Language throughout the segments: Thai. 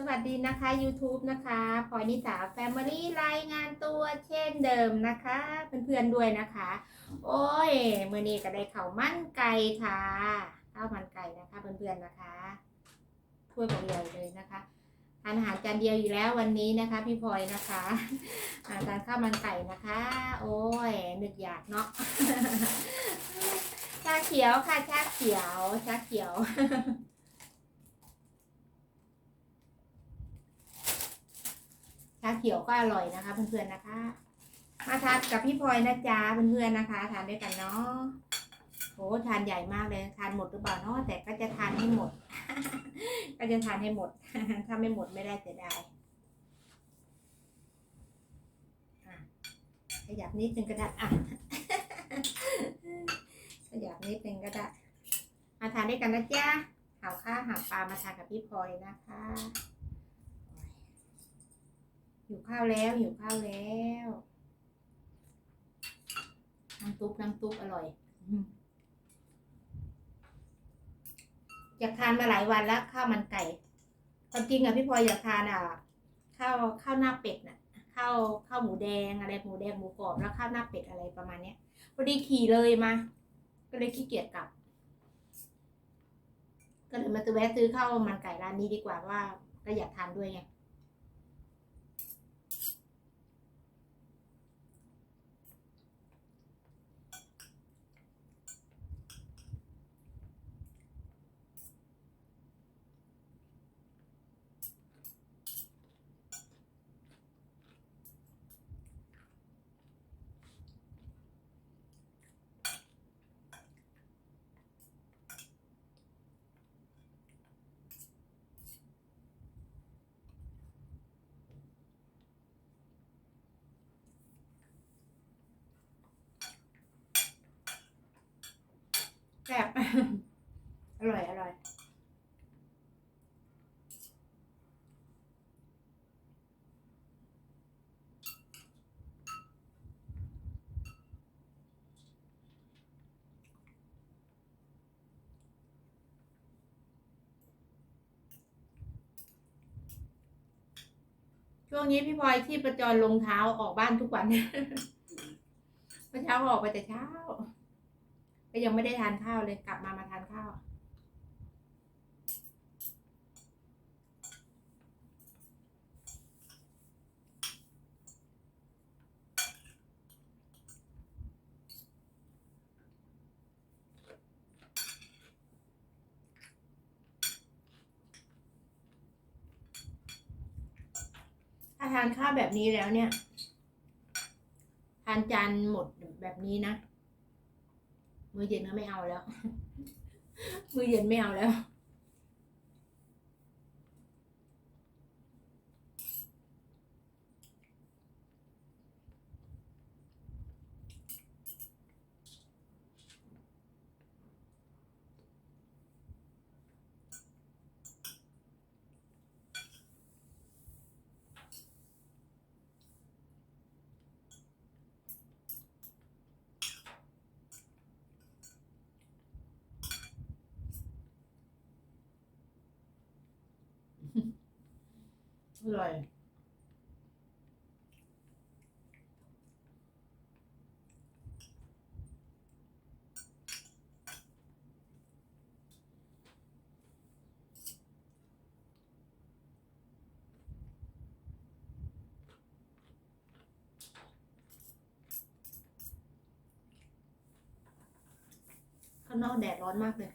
สวัสดีนะคะ YouTube นะคะพลอยนิสาแฟมิลี่รายงานตัวเช่นเดิมนะคะ เพื่อนๆด้วยนะคะ โอ้ยมื่อนี้ก็ได้ข้าวมันไก่ค่ะข้าวมันไก่นะคะเพื่อนๆนะคะถ้วยเปล่าๆเลยนะคะทานอาหารจานเดียวอยู่แล้ววันนี้นะคะ พี่พลอยนะคะอ่าทานข้าวมันไก่นะคะ โอ้ยนึกอยากเนาะชาเขียวค่ะชาเขียวชาเขียว ชาเขียวก็อร่อยนะคะเพื่อนๆนะคะ มาทานกับพี่พลอยนะจ๊ะเพื่อนๆนะคะ ทานด้วยกันเนาะโหทานใหญ่มากเลยทานหมดหรือเปล่าเนาะแต่ก็จะทานให้หมด ก็จะทานให้หมด ถ้าไม่หมดไม่ได้จะได้อะขยับนิดนึงก็ได้อะขยับนิดนึงก็ได้ มาทานด้วยกันนะจ๊ะหาวข้าวหาปลามาทานกับพี่พลอยนะคะ หิวข้าวแล้วหิวข้าวแล้วน้ำตุ๊บน้ำตุ๊บอร่อยอยากทานมาหลายวันแล้วข้าวมันไก่ความจริงอะพี่พลอยอยากทานอะข้าวข้าวหน้าเป็ดน่ะข้าวข้าวหมูแดงอะไรหมูแดงหมูกรอบแล้วข้าวหน้าเป็ดอะไรประมาณเนี้ยพอดีขี่เลยมา ก็เลยขี้เกียจกลับ ก็เลยมาตัวแวะซื้อข้าวมันไก่ร้านนี้ดีกว่าว่าก็อยากทานด้วยไง แซ่บอร่อย อร่อย ช่วงนี้พี่พลอยที่ประจรลงเท้าออกบ้านทุกวันเมื่อเช้าออกไปแต่เช้า ก็ยังไม่ได้ทานข้าวเลยกลับมามาทานข้าวถ้าทานข้าวแบบนี้แล้วเนี่ย ทานจานหมดแบบนี้นะ มื้อเย็นก็ไม่เอาแล้ว มื้อเย็นไม่เอาแล้ว อร่อยข้างนอกแดดร้อนมากเลย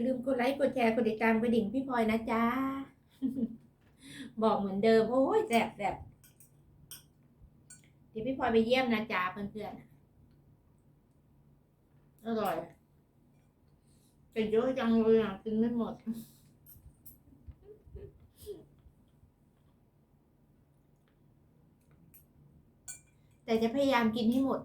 าลืมกดไลค์กดแชร์กดติดตามกระดิ่งพี่พลอยนะจ๊ะ บอกเหมือนเดิม โอ้ยแสบแสบเดี๋ยวพี่พลอยไปเยี่ยมนะจ๊ะเพื่อนๆอร่อยแต่เยอะจังเลยอะกินไม่หมดแต่จะพยายามกินให้หมด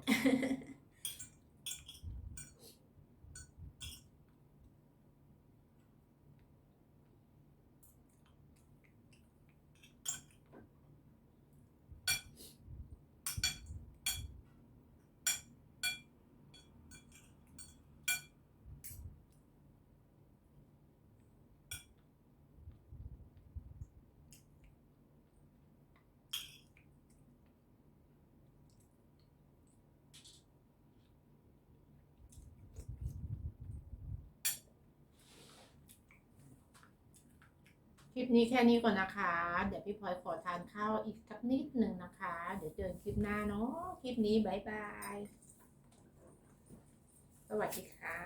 คลิปนี้แค่นี้ก่อนนะคะ เดี๋ยวพี่พลอยขอทานข้าวอีกสักนิดหนึ่งนะคะ เดี๋ยวเจอกันคลิปหน้าเนาะ คลิปนี้บายบาย สวัสดีค่ะ